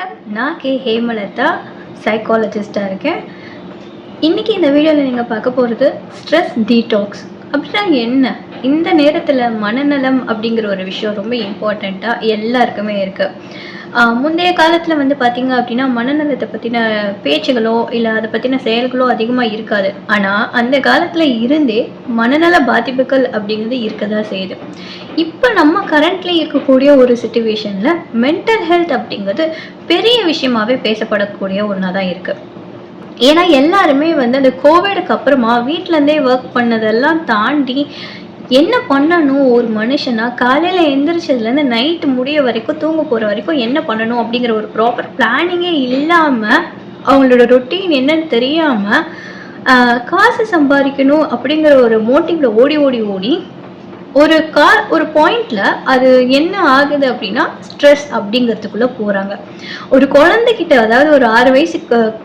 வணக்கம் நான் கே ஹேமலதா சைக்காலஜிஸ்டாக இருக்கேன். இன்றைக்கி இந்த வீடியோவில் நீங்கள் பார்க்க போகிறது ஸ்ட்ரெஸ் டீடாக்ஸ் அப்படின்னா என்ன? இந்த நேரத்தில் மனநலம் அப்படிங்கிற ஒரு விஷயம் ரொம்ப இம்பார்ட்டண்ட்டாக எல்லாருக்குமே இருக்குது முந்தைய காலத்தில் வந்து பார்த்திங்க அப்படின்னா மனநலத்தை பற்றின பேச்சுகளோ இல்லை அதை பற்றின செயல்களோ அதிகமாக இருக்காது. ஆனால் அந்த காலத்தில் இருந்தே மனநல பாதிப்புகள் அப்படிங்கிறது இருக்க தான் செய்யுது. இப்போ நம்ம கரண்ட்லி இருக்கக்கூடிய ஒரு சுச்சுவேஷனில் மென்டல் ஹெல்த் அப்படிங்கிறது பெரிய விஷயமாவே பேசப்படக்கூடிய ஒன்றா தான் இருக்குது ஏன்னா எல்லாருமே வந்து அந்த கோவிடுக்கு அப்புறமா வீட்டிலேருந்தே ஒர்க் பண்ணதெல்லாம் தாண்டி என்ன பண்ணணும்? ஒரு மனுஷனா காலையில் எந்திரிச்சதுலேருந்து நைட்டு முடிய வரைக்கும் தூங்க போகிற வரைக்கும் என்ன பண்ணணும் அப்படிங்கிற ஒரு ப்ராப்பர் பிளானிங்கே இல்லாமல் அவங்களோட ரொட்டீன் என்னன்னு தெரியாமல் காசு சம்பாதிக்கணும் அப்படிங்கிற ஒரு மோட்டிவில் ஓடி ஓடி ஓடி ஒரு கார் ஒரு பாயிண்ட்ல அது என்ன ஆகுது அப்படின்னா ஸ்ட்ரெஸ் அப்படிங்கிறதுக்குள்ள போறாங்க. ஒரு குழந்தைகிட்ட அதாவது ஒரு ஆறு வயசு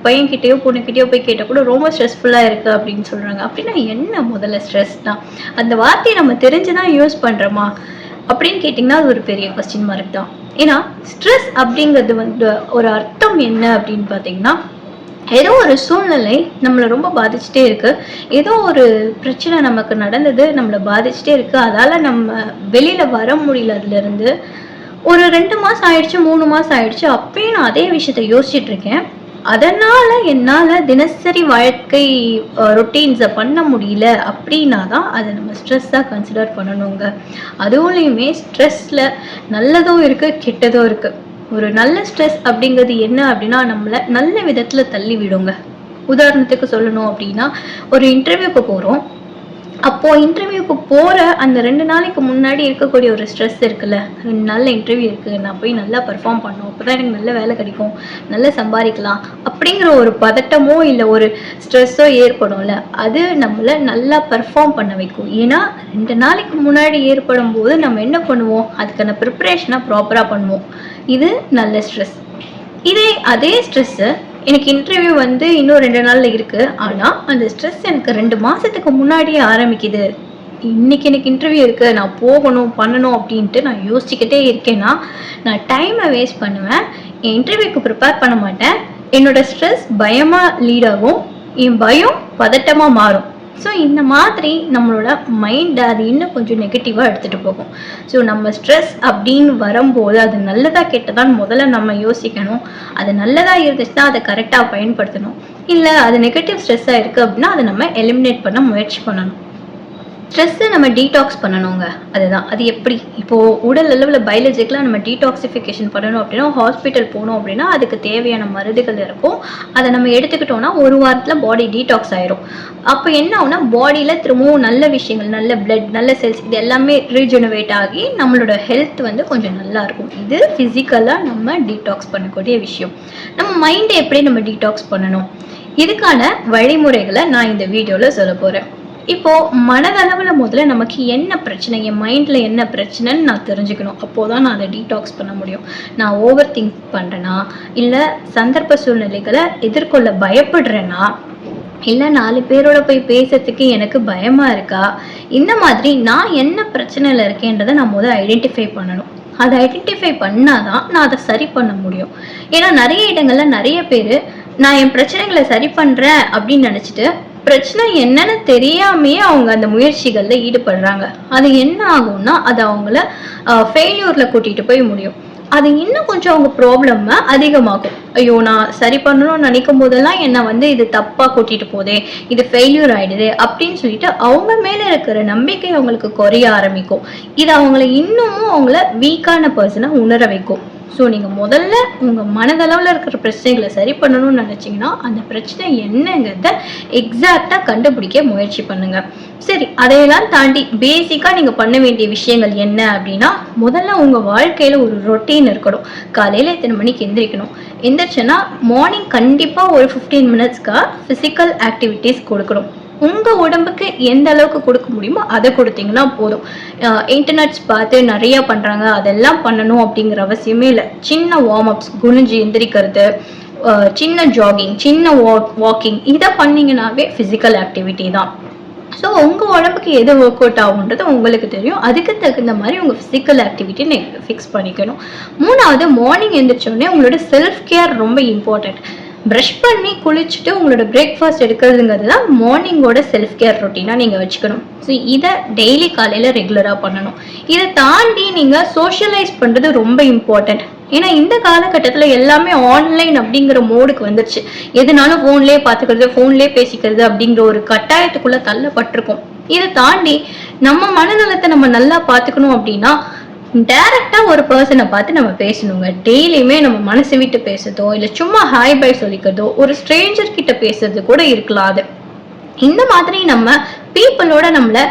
பையன்கிட்டயோ பொண்ணுக்கிட்டயோ போய் கேட்டால் கூட ரொம்ப ஸ்ட்ரெஸ்ஃபுல்லா இருக்கு அப்படின்னு சொல்றாங்க. அப்படின்னா என்ன முதல்ல ஸ்ட்ரெஸ் தான்? அந்த வார்த்தையை நம்ம தெரிஞ்சுதான் யூஸ் பண்றோமா? அப்படின்னு கேட்டிங்கன்னா அது ஒரு பெரிய கொஸ்டின் மார்க் தான். ஏன்னா ஸ்ட்ரெஸ் அப்படிங்கிறது வந்து ஒரு அர்த்தம் என்ன அப்படின்னு பார்த்தீங்கன்னா ஏதோ ஒரு சூழ்நிலை நம்மளை ரொம்ப பாதிச்சுட்டே இருக்கு. ஏதோ ஒரு பிரச்சனை நமக்கு நடந்தது நம்மளை பாதிச்சுட்டே இருக்கு. அதால நம்ம வெளியில வர முடியல அதுல இருந்து ஒரு ரெண்டு மாசம் ஆயிடுச்சு மூணு மாசம் ஆயிடுச்சு. அப்பயும் நான் அதே விஷயத்த யோசிச்சுட்டு இருக்கேன். அதனால என்னால தினசரி வாழ்க்கை ரொட்டீன்ஸை பண்ண முடியல அப்படின்னா தான் அதை நம்ம ஸ்ட்ரெஸ்ஸாக கன்சிடர் பண்ணணுங்க. அதுவுலேயுமே ஸ்ட்ரெஸ்ல நல்லதும் இருக்கு கெட்டதும் இருக்கு. ஒரு நல்ல ஸ்ட்ரெஸ் அப்படிங்கிறது என்ன அப்படின்னா நம்மளை நல்ல விதத்தில் தள்ளி விடுங்க. உதாரணத்துக்கு சொல்லணும் அப்படின்னா ஒரு இன்டர்வியூக்கு போகிறோம் அப்போது இன்டர்வியூக்கு போகிற அந்த ரெண்டு நாளைக்கு முன்னாடி இருக்கக்கூடிய ஒரு ஸ்ட்ரெஸ் இருக்குல்ல? ரெண்டு நல்ல இன்டர்வியூ இருக்குது நான் போய் நல்லா பெர்ஃபார்ம் அப்போ தான் எனக்கு நல்ல வேலை கிடைக்கும். நல்லா சம்பாதிக்கலாம். அப்படிங்கிற ஒரு பதட்டமோ இல்லை ஒரு ஸ்ட்ரெஸ்ஸோ ஏற்படும்ல. அது நம்மளை நல்லா பர்ஃபார்ம் பண்ண வைக்கும். ஏன்னா ரெண்டு நாளைக்கு முன்னாடி ஏற்படும் போது நம்ம என்ன பண்ணுவோம்? அதுக்கான ப்ரிப்பரேஷனை ப்ராப்பராக பண்ணுவோம். இது நல்ல ஸ்ட்ரெஸ் இதே அதே ஸ்ட்ரெஸ்ஸு எனக்கு இன்டர்வியூ வந்து இன்னும் ரெண்டு நாளில் இருக்குது ஆனால் அந்த ஸ்ட்ரெஸ் எனக்கு ரெண்டு மாதத்துக்கு முன்னாடியே ஆரம்பிக்குது. இன்னைக்கு எனக்கு இன்டர்வியூ இருக்குது நான் போகணும் பண்ணணும் அப்படின்ட்டு நான் யோசிச்சுக்கிட்டே இருக்கேன்னா நான் டைமை வேஸ்ட் பண்ணுவேன். என் இன்டர்வியூக்கு ப்ரிப்பேர் பண்ண மாட்டேன். என்னோட ஸ்ட்ரெஸ் பயமாக லீட் ஆகும். என் பயம் பதட்டமாக மாறும். ஸோ இந்த மாதிரி நம்மளோட மைண்டை அது இன்னும் கொஞ்சம் நெகட்டிவாக எடுத்துகிட்டு போகும். ஸோ நம்ம ஸ்ட்ரெஸ் அப்படின்னு வரும்போது அது நல்லதாக கெட்டதான் முதல்ல நம்ம யோசிக்கணும். அது நல்லதாக இருந்துச்சுன்னா அதை கரெக்டாக பயன்படுத்தணும். இல்லை அது நெகட்டிவ் ஸ்ட்ரெஸ்ஸாக இருக்குது அப்படின்னா அதை நம்ம எலிமினேட் பண்ண முயற்சி பண்ணணும். ஸ்ட்ரெஸ்ஸை நம்ம டீடாக்ஸ் பண்ணணுங்க. அதுதான். அது எப்படி? இப்போது உடல் அளவில் பயாலஜிக்கலாக நம்ம டீடாக்சிஃபிகேஷன் பண்ணணும் அப்படின்னா ஹாஸ்பிட்டல் போனோம் அப்படின்னா அதுக்கு தேவையான மருந்துகள் இருக்கும். அதை நம்ம எடுத்துக்கிட்டோம்னா ஒரு வாரத்தில் பாடி டீடாக்ஸ் ஆயிரும். அப்போ என்ன ஆகும்னா பாடியில் திரும்பவும் நல்ல விஷயங்கள் நல்ல பிளட் நல்ல செல்ஸ் இது எல்லாமே ரீஜெனவேட் ஆகி நம்மளோட ஹெல்த் வந்து கொஞ்சம் நல்லா இருக்கும். இது ஃபிசிக்கலாக நம்ம டீடாக்ஸ் பண்ணக்கூடிய விஷயம். நம்ம மைண்டை எப்படி நம்ம டீடாக்ஸ் பண்ணணும்? இதுக்கான வழிமுறைகளை நான் இந்த வீடியோவில் சொல்ல போகிறேன் இப்போ மனதளவில் முதல்ல நமக்கு என்ன பிரச்சனை என் மைண்டில் என்ன பிரச்சனைன்னு நான் தெரிஞ்சுக்கணும். அப்போதான் நான் அதை டீடாக்ஸ் பண்ண முடியும். நான் ஓவர் திங்க் பண்ணுறேன்னா இல்லை சந்தர்ப்ப சூழ்நிலைகளை எதிர்கொள்ள பயப்படுறேனா? இல்லை நாலு பேரோட போய் பேசுறதுக்கு எனக்கு பயமா இருக்கா? இந்த மாதிரி நான் என்ன பிரச்சனையில் இருக்கேன்றதை நான் முதல் ஐடென்டிஃபை பண்ணணும். அதை ஐடென்டிஃபை பண்ணாதான் நான் அதை சரி பண்ண முடியும். ஏன்னா நிறைய இடங்கள்ல நிறைய பேர் நான் என் பிரச்சனைகளை சரி பண்ணுறேன் அப்படின்னு நினச்சிட்டு பிரச்சனை என்னன்னு தெரியாமையே அவங்க அந்த முயற்சிகளில் ஈடுபடுறாங்க. அது என்ன ஆகும்னா அது அவங்கள ஃபெயிலியூரில் கூட்டிகிட்டு போய் முடியும். அது இன்னும் கொஞ்சம் அவங்க ப்ராப்ளம் அதிகமாகும் ஐயோ நான் சரி பண்ணணும்னு நினைக்கும் போதெல்லாம் என்னை வந்து இது தப்பாக கூட்டிகிட்டு போதே இது ஃபெயில்யூர் ஆகிடுது அப்படின்னு சொல்லிட்டு அவங்க மேலே இருக்கிற நம்பிக்கை அவங்களுக்கு குறைய ஆரம்பிக்கும். இது அவங்கள இன்னமும் அவங்கள வீக்கான பர்சனை உணர வைக்கும். ஸோ நீங்கள் முதல்ல உங்கள் மனதளவில் இருக்கிற பிரச்சனைகளை சரி பண்ணணும்னு நினச்சிங்கன்னா அந்த பிரச்சனை என்னங்கிறத எக்ஸாக்டாக கண்டுபிடிக்க முயற்சி பண்ணுங்கள் சரி அதையெல்லாம் தாண்டி பேசிக்காக நீங்கள் பண்ண வேண்டிய விஷயங்கள் என்ன அப்படின்னா முதல்ல உங்கள் வாழ்க்கையில் ஒரு ரொட்டீன் இருக்கணும். காலையில் எத்தனை மணிக்கு எந்திரிக்கணும்? எந்திரிச்சேன்னா மார்னிங் கண்டிப்பாக ஒரு ஃபிஃப்டீன் மினிட்ஸ்க்காக ஃபிசிக்கல் ஆக்டிவிட்டீஸ் கொடுக்கணும். உங்கள் உடம்புக்கு எந்த அளவுக்கு கொடுக்க முடியுமோ அதை கொடுத்தீங்கன்னா போதும். இன்டர்நெட்ஸ் பார்த்து நிறையா பண்ணுறாங்க அதெல்லாம் பண்ணணும் அப்படிங்கிற அவசியமே இல்லை. சின்ன வார்ம் அப்ஸ் குனிஞ்சு எந்திரிக்கிறது சின்ன ஜாகிங் சின்ன வாக் வாக்கிங் இதை பண்ணீங்கன்னாவே ஃபிசிக்கல் ஆக்டிவிட்டி தான். ஸோ உங்கள் உடம்புக்கு எது ஒர்க் அவுட் ஆகுன்றது உங்களுக்கு தெரியும். அதுக்கு தகுந்த மாதிரி உங்கள் ஃபிசிக்கல் ஆக்டிவிட்டி நீங்கள் ஃபிக்ஸ் பண்ணிக்கணும். மூணாவது மார்னிங் எழுந்திரிச்சோடனே உங்களோட செல்ஃப் கேர் ரொம்ப இம்பார்ட்டண்ட் ப்ரஷ் பண்ணி குளிச்சுட்டு உங்களோட பிரேக்ஃபாஸ்ட் எடுக்கிறதுங்கிறது தான் மார்னிங்கோட செல்ஃப் கேர் ரொட்டீனாக நீங்கள் வச்சுக்கணும். ஸோ இதை டெய்லி காலையில் ரெகுலராக பண்ணணும். இதை தாண்டி நீங்கள் சோஷியலைஸ் பண்ணுறது ரொம்ப இம்பார்ட்டண்ட் ஏன்னா இந்த காலகட்டத்தில் எல்லாமே ஆன்லைன் அப்படிங்கிற மோடுக்கு வந்துருச்சு. எதுனாலும் ஃபோன்லேயே பார்த்துக்கிறது ஃபோன்லேயே பேசிக்கிறது அப்படிங்கிற ஒரு கட்டாயத்துக்குள்ளே தள்ளப்பட்டிருக்கோம். இதை தாண்டி நம்ம மனநலத்தை நம்ம நல்லா பார்த்துக்கணும் அப்படின்னா டைரக்டா ஒரு பர்சனை பார்த்து நம்ம பேசணுங்க. டெய்லியுமே நம்ம மனசு விட்டு பேசுறதோ இல்லை சும்மா ஹாய் பை சொல்லிக்கிறதோ ஒரு ஸ்ட்ரேஞ்சர் கிட்ட பேசுறது கூட இருக்கலாம் அது. இந்த மாதிரி நம்ம பீப்புளோட நம்மளை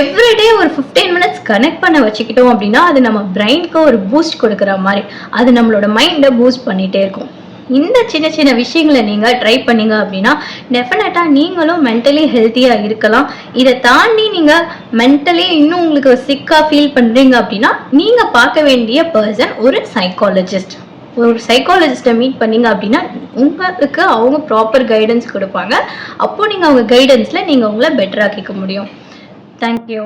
எவ்ரிடே ஒரு ஃபிஃப்டீன் மினிட்ஸ் கனெக்ட் பண்ண வச்சுக்கிட்டோம் அப்படின்னா அது நம்ம பிரெயின்க்கு ஒரு பூஸ்ட் கொடுக்குற மாதிரி. அது நம்மளோட மைண்டை பூஸ்ட் பண்ணிகிட்டே இருக்கும். இந்த சின்ன சின்ன விஷயங்களை நீங்கள் ட்ரை பண்ணீங்க அப்படின்னா டெஃபினட்டாக நீங்களும் மென்டலி ஹெல்த்தியாக இருக்கலாம். இதை தாண்டி நீங்கள் மென்டலி இன்னும் உங்களுக்கு சிக்காக ஃபீல் பண்ணுறீங்க அப்படின்னா நீங்கள் பார்க்க வேண்டிய பர்சன் ஒரு சைக்காலஜிஸ்ட் ஒரு சைக்காலஜிஸ்ட்டை மீட் பண்ணீங்க அப்படின்னா உங்களுக்கு அவங்க ப்ராப்பர் கைடன்ஸ் கொடுப்பாங்க. அப்போது நீங்கள் அவங்க கைடன்ஸில் நீங்கள் உங்களை பெட்டராக்கிக்க முடியும். தேங்க்யூ